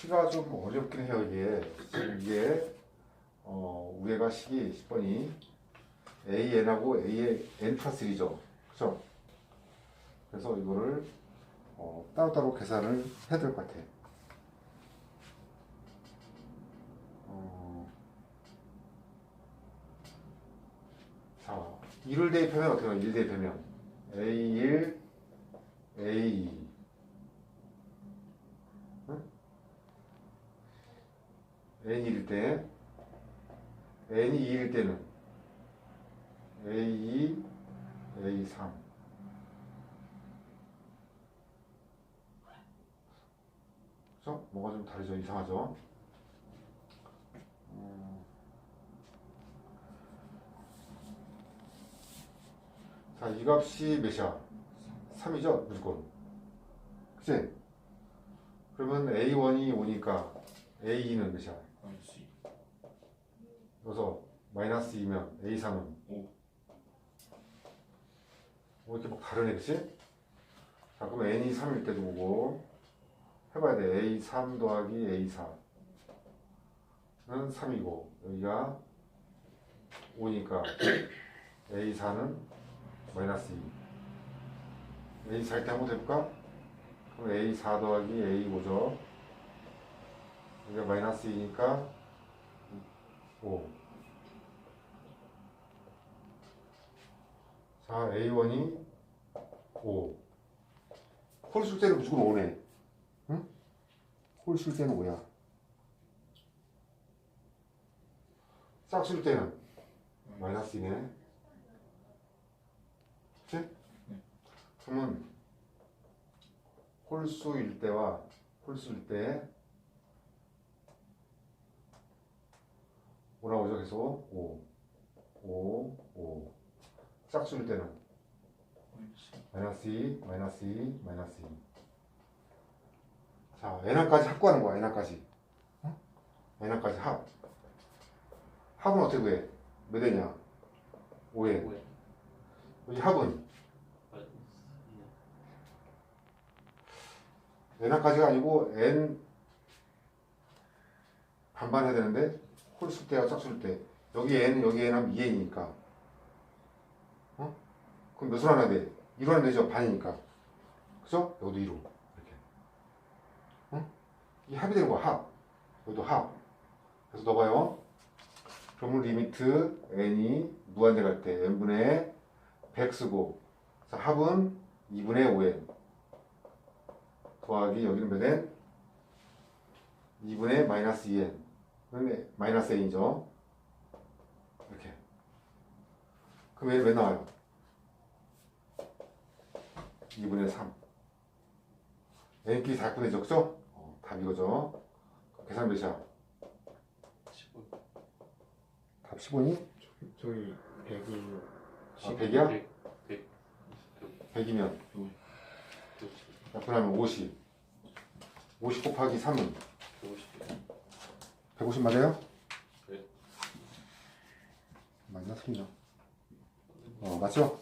풀이가 좀 어렵긴 해요 이게. 이게 어, 위에가 식이 10번이 AN하고 A의 N 플러스 1이죠. 그죠? 그래서 이거를 어, 따로따로 계산을 해야 될 것 같아. 어, 자 1을 대입하면 어떻게 돼요? 1 대입하면. A1 A2 n이 1일 때 n이 2일 때는 a2, a3 그죠? 뭐가 좀 다르죠? 이상하죠? 음. 자, 이 값이 몇이야? 3이죠? 무조건 그치? 그러면 a1이 5니까 a2는 몇이야? 마이너스 2 그래서 마이너스 2면 A3은 오. 뭐 이렇게 막 다르네 그치? 자 그럼 n이 3일 때도 보고 해봐야 돼 A3 더하기 A4는 3이고 여기가 5니까 A4는 마이너스 2 A4 일 때 한번 해볼까? 그럼 A4 더하기 A5죠 여기가 마이너스 2니까 5 자, A1이 5. 홀쓸 때는 무조건 5네. 응? 홀쓸 때는 5야. 싹쓸 때는 마이너스 2네. 그치? 그러면 홀수일 때와 홀수일 때 5 나오죠. 계속 5. 5, 5. 짝수일 때는 마이너스 마이너스 2, 2 마이너스 2, 마이너스 2. 자, n항까지 합구하는 거야, n항까지. 어? n항까지 합. 합은 어떻게 구해? 몇 n이야? 5n. 5에 여기 합은 마이너스 n항까지가 아니고 n 반반 해야 되는데 홀수 때와 짝수일 때 여기 n, 여기 n 하면 2n이니까 어? 그럼 몇으로 하나 돼? 1로 하면 되죠? 반이니까 그죠? 여기도 2로 이렇게 어? 이 합이 되는 거야 합 여기도 합 그래서 넣어봐요 그러면 리미트 n이 무한대 갈 때 n분의 100 쓰고 자, 합은 2분의 5n 더하기 여기는 몇 n? 2분의 마이너스 2n 그러면 마이너스 n이죠. 이렇게. 그럼 얘는 몇 나와요? 2분의 3 n끼리 4분의 적죠? 어, 답 이거죠. 계산 몇이야? 15 답 10원이? 저희 100이 아, 100이야? 100 100 100이면. 150 그러면 50 50 곱하기 3은? 150 150 맞아요? 네. 맞나? 틀리나? 어 맞죠?